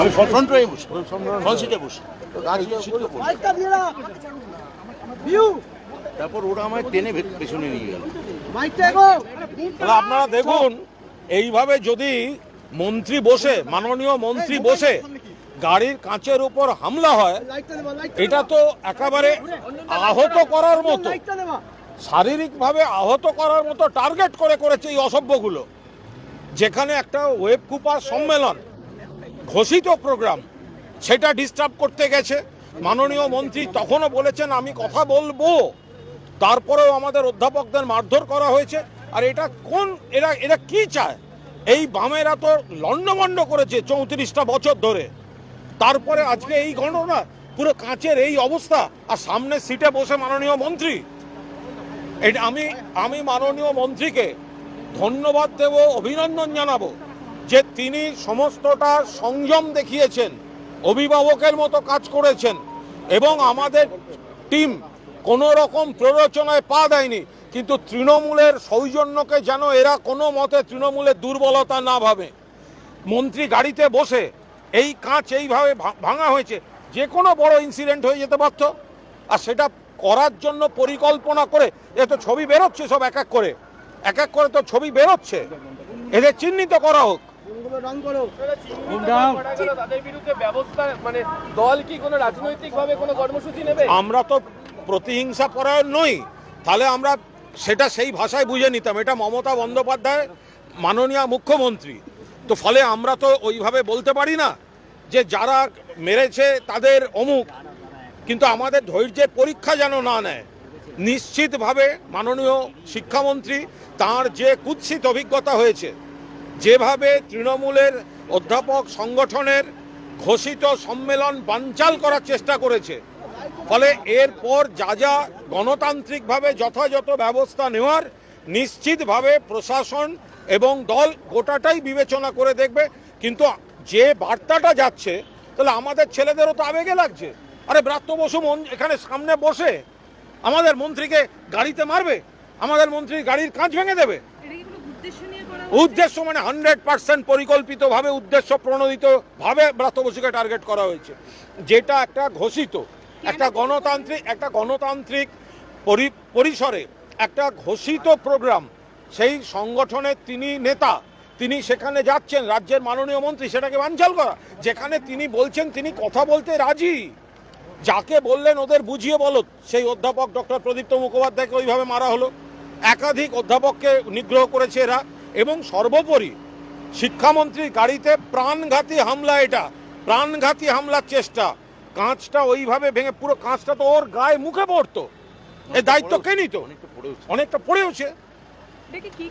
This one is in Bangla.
আমি ফ্রন্ট রয়ে বসি। ফ্রন্ট সিটে বসি। তারপর ওরা আমায় টেনে পেছনে নিয়ে গেল। আপনারা দেখুন, এইভাবে যদি মন্ত্রী বসে, মাননীয় মন্ত্রী বসে গাড়ির কাঁচের উপর হামলা হয়, এটা তো একেবারে আহত করার মতো, শারীরিকভাবে আহত করার মতো টার্গেট করে করেছে এই অসভ্যগুলো। যেখানে একটা ওয়েব কুপার সম্মেলন ঘোষিত প্রোগ্রাম, সেটা ডিস্টার্ব করতে গেছে। মাননীয় মন্ত্রী তখনও বলেছেন, আমি কথা বলব। তারপরেও আমাদের অধ্যাপকদের মারধর করা হয়েছে। আর এটা কোন, এরা এরা কি চায়? এই বামেরা তো লণ্ডভণ্ড করেছে চৌত্রিশটা বছর ধরে। তারপরে আজকে এই ঘটনা, পুরো কাঁচের এই অবস্থা, আর সামনে সিটে বসে মাননীয় মন্ত্রী। এটা আমি আমি মাননীয় মন্ত্রীকে ধন্যবাদ দেব, অভিনন্দন জানাব। যে তিনি সমস্তটা সংযম দেখিয়েছেন, অভিভাবকের মতো কাজ করেছেন এবং আমাদের টিম কোনো রকম প্ররোচনায় পা দেয়নি, কিন্তু তৃণমূলের সৌজন্যকে যেন এরা কোনো মতে তৃণমূলের দুর্বলতা না ভাবে। মন্ত্রী গাড়িতে বসে এই কাঁচ এইভাবে ভাঙা হয়েছে, যে কোনো বড় ইনসিডেন্ট হয়ে যেতে পারত। আর সেটা করার জন্য পরিকল্পনা করে এ তো ছবি বেরোচ্ছে সব এক এক করে, এক এক করে তো ছবি বেরোচ্ছে। এদের চিহ্নিত করা হোক। তাদের বিরুদ্ধে ব্যবস্থা মানে দল কি কোনো রাজনৈতিক ভাবে কোনো কর্মসূচি নেবে? আমরা তো প্রতিহিংসা পরায়ণ নই। তাহলে আমরা সেটা সেই ভাষায় বুঝে নিতাম। এটা মমতা বন্দ্যোপাধ্যায় মাননীয় মুখ্যমন্ত্রী। তো ফলে আমরা তো ওইভাবে বলতে পারি না যে যারা মেরেছে তাদের অমুক। কিন্তু আমাদের ধৈর্যের পরীক্ষা যেন না নেয় নিশ্চিতভাবে মাননীয় শিক্ষামন্ত্রী তার যে কুৎসিত অভিজ্ঞতা হয়েছে যেভাবে তৃণমূলের অধ্যাপক সংগঠনের ঘোষিত সম্মেলন বানচাল করার চেষ্টা করেছে, ফলে এরপর যা যা গণতান্ত্রিকভাবে যথাযথ ব্যবস্থা নেওয়ার নিশ্চিতভাবে প্রশাসন এবং দল গোটাটাই বিবেচনা করে দেখবে। কিন্তু যে বার্তাটা যাচ্ছে, তাহলে আমাদের ছেলেদেরও তো আবেগে লাগছে। আরে ব্রাত্য বসু এখানে সামনে বসে আমাদের মন্ত্রীকে গাড়িতে মারবে, আমাদের মন্ত্রী গাড়ির কাঁচ ভেঙে দেবে। উদ্দেশ্য মানে হান্ড্রেড পার্সেন্ট পরিকল্পিতভাবে উদ্দেশ্য প্রণোদিত ভাবে ব্রাত্য বসুকে টার্গেট করা হয়েছে। যেটা একটা ঘোষিত একটা গণতান্ত্রিক একটা গণতান্ত্রিক পরি- পরিসরে একটা ঘোষিত প্রোগ্রাম সেই সংগঠনের তিনি নেতা তিনি সেখানে যাচ্ছেন রাজ্যের মাননীয় মন্ত্রী সেটাকে বানচাল করা যেখানে তিনি বলছেন তিনি কথা বলতে রাজি। যাকে বললেন ওদের বুঝিয়ে বলো। সেই অধ্যাপক ডক্টর প্রদীপ্ত মুখোপাধ্যায়কে ওইভাবে মারা হলো। একাধিক অধ্যাপককে নিগ্রহ করেছে এরা এবং সর্বোপরি শিক্ষামন্ত্রীর গাড়িতে প্রাণঘাতী হামলা এটা প্রাণঘাতী হামলার চেষ্টা। কাঁচটা ওইভাবে ভেঙে পুরো কাঁচটা তো ওর গায়ে মুখে পড়তো। এই দায়িত্ব কে নিত? অনেকটা পড়েছে অনেকটা পড়েওছে এটা কি কি